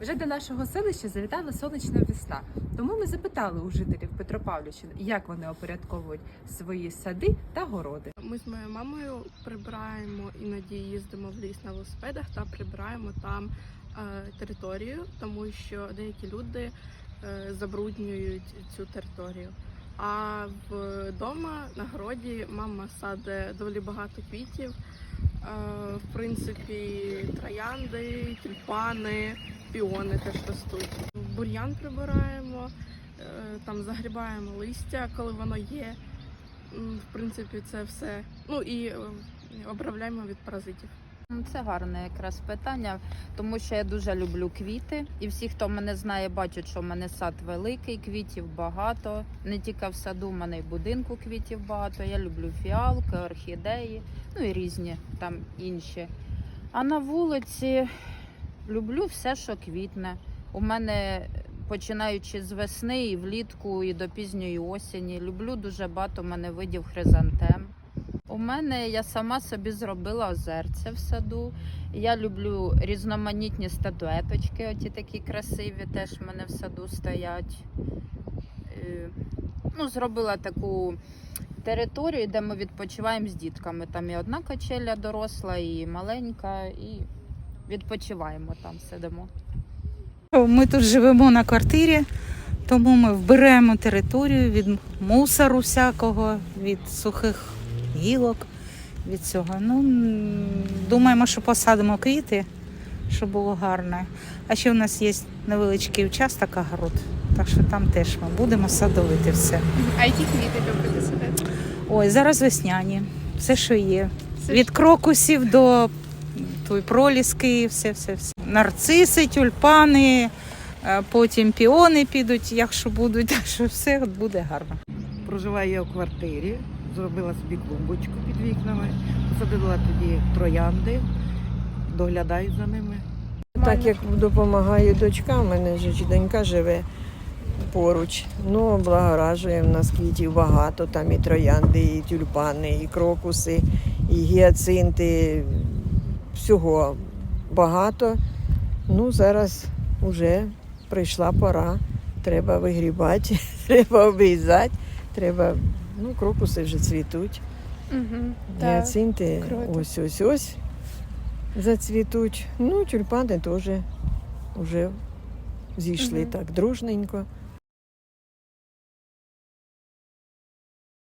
Вже до нашого селища завітала сонячна весна. Тому ми запитали у жителів Петропавлівщини, як вони опорядковують свої сади та городи. Ми з моєю мамою прибираємо, іноді їздимо в ліс на велосипедах та прибираємо там е, територію, тому що деякі люди е, забруднюють цю територію. А вдома на городі мама саде доволі багато квітів. Е, в принципі, троянди, тюльпани, піони теж ростуть. Бур'ян прибираємо, е, там загрібаємо листя, коли воно є. В принципі, це все. Ну і е, обробляємо від паразитів. Ну, Це гарне якраз питання, тому що я дуже люблю квіти. І всі, хто мене знає, бачать, що в мене сад великий, квітів багато. Не тільки в саду, в мене в будинку квітів багато. Я люблю фіалки, орхідеї, ну і різні там інші. А на вулиці люблю все, що квітне. У мене починаючи з весни і влітку, і до пізньої осені. Люблю дуже багато мене видів хризантем. У мене я сама собі зробила озерце в саду. Я люблю різноманітні статуеточки, оті такі красиві, теж в мене в саду стоять. Е, Ну, зробила таку територію, де ми відпочиваємо з дітками. Там і одна качеля доросла, і маленька, і відпочиваємо там, сидимо. Ми тут живемо на квартирі, тому ми вбираємо територію від мусору всякого, від сухих гілок, від цього. Ну, думаємо, що посадимо квіти, щоб було гарно. А ще в нас є невеличкий участок огород, так що там теж ми будемо садовити все. А які квіти любите садити? Ой, зараз весняні, все, що є. Від крокусів до той проліски, все, все, все. Нарциси, тюльпани, е, потім піони підуть, якщо будуть, так що все буде гарно. Проживаю я в квартирі, зробила собі клумбочку під вікнами, посадила тоді троянди, доглядаю за ними. Так як допомагаю дочка, у мене ж донька живе поруч. Ну, облагоражує, в нас квітів багато, там і троянди, і тюльпани, і крокуси, і гіацинти. Всього багато. Ну, зараз вже прийшла пора. Треба вигрібати, треба обрізати, треба. Ну, крокуси вже цвітуть. Угу. Гіацинти круто. ось ось ось зацвітуть. Ну, тюльпани теж вже зійшли угу. так дружненько.